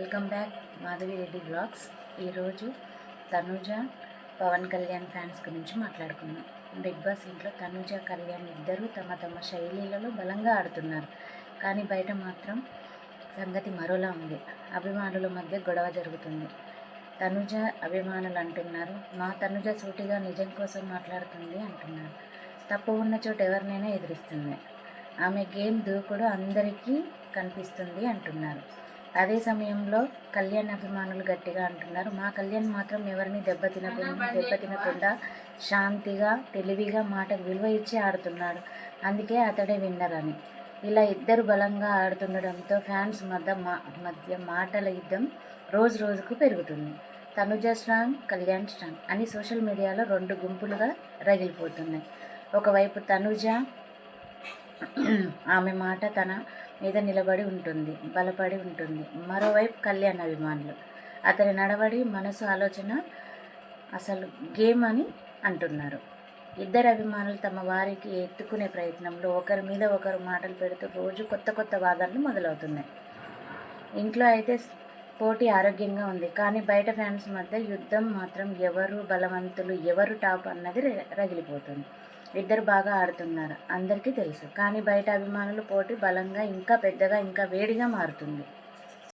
Welcome back Madhavi Reddy blogs ఈరోజు Tanuja Pawan Kalyan fans గురించి మాట్లాడుకుందాం. బిగ్ బాస్ ఇంట్లో తనుజ కళ్యాణ్ ఇద్దరూ తమ తమ శైలిలలో బలంగా ఆడుతున్నారు. కానీ బయట మాత్రం సంగతి మరోలా ఉంది. అభిమానుల మధ్య గొడవ జరుగుతుంది. తనుజ అభిమానులు అంటున్నారు మా తనుజ సూటిగా నిజం కోసం మాట్లాడుతుంది అంటున్నారు. తప్పు ఉన్న చోట ఎవరినైనా ఎదురిస్తుంది. ఆమె గేమ్ దూకుడు అందరికీ కనిపిస్తుంది అంటున్నారు. అదే సమయంలో కళ్యాణ్ అభిమానులు గట్టిగా అంటున్నారు మా కళ్యాణ్ మాత్రం ఎవరిని దెబ్బతినకుండా దెబ్బతినకుండా శాంతిగా తెలివిగా మాటకు విలువ ఇచ్చి ఆడుతున్నాడు. అందుకే అతడే విన్నర్ అని. ఇలా ఇద్దరు బలంగా ఆడుతుండడంతో ఫ్యాన్స్ మధ్య మా మధ్య మాటల యుద్ధం రోజు రోజుకు పెరుగుతుంది. తనుజ స్ట్రాంగ్ కళ్యాణ్ స్ట్రాంగ్ అని సోషల్ మీడియాలో రెండు గుంపులుగా రగిలిపోతున్నాయి. ఒకవైపు తనుజ ఆమె మాట తన మీద నిలబడి ఉంటుంది బలపడి ఉంటుంది. మరోవైపు కళ్యాణ్ అభిమానులు. అతని నడవడి మనసు ఆలోచన అసలు గేమ్ అని అంటున్నారు. ఇద్దరు అభిమానులు తమ వారికి ఎత్తుకునే ప్రయత్నంలో ఒకరి మీద ఒకరు మాటలు పెడుతూ రోజు కొత్త కొత్త వాదనలు మొదలవుతున్నాయి. ఇంట్లో అయితే పోటీ ఆరోగ్యంగా ఉంది. కానీ బయట ఫ్యాన్స్ మధ్య యుద్ధం మాత్రం ఎవరు బలవంతులు ఎవరు టాప్ అన్నది ర- రగిలిపోతుంది. ఇద్దరు బాగా ఆడుతున్నారు అందరికీ తెలుసు. కానీ బయట అభిమానులు పోటీ బలంగా ఇంకా పెద్దగా ఇంకా వేడిగా మారుతుంది.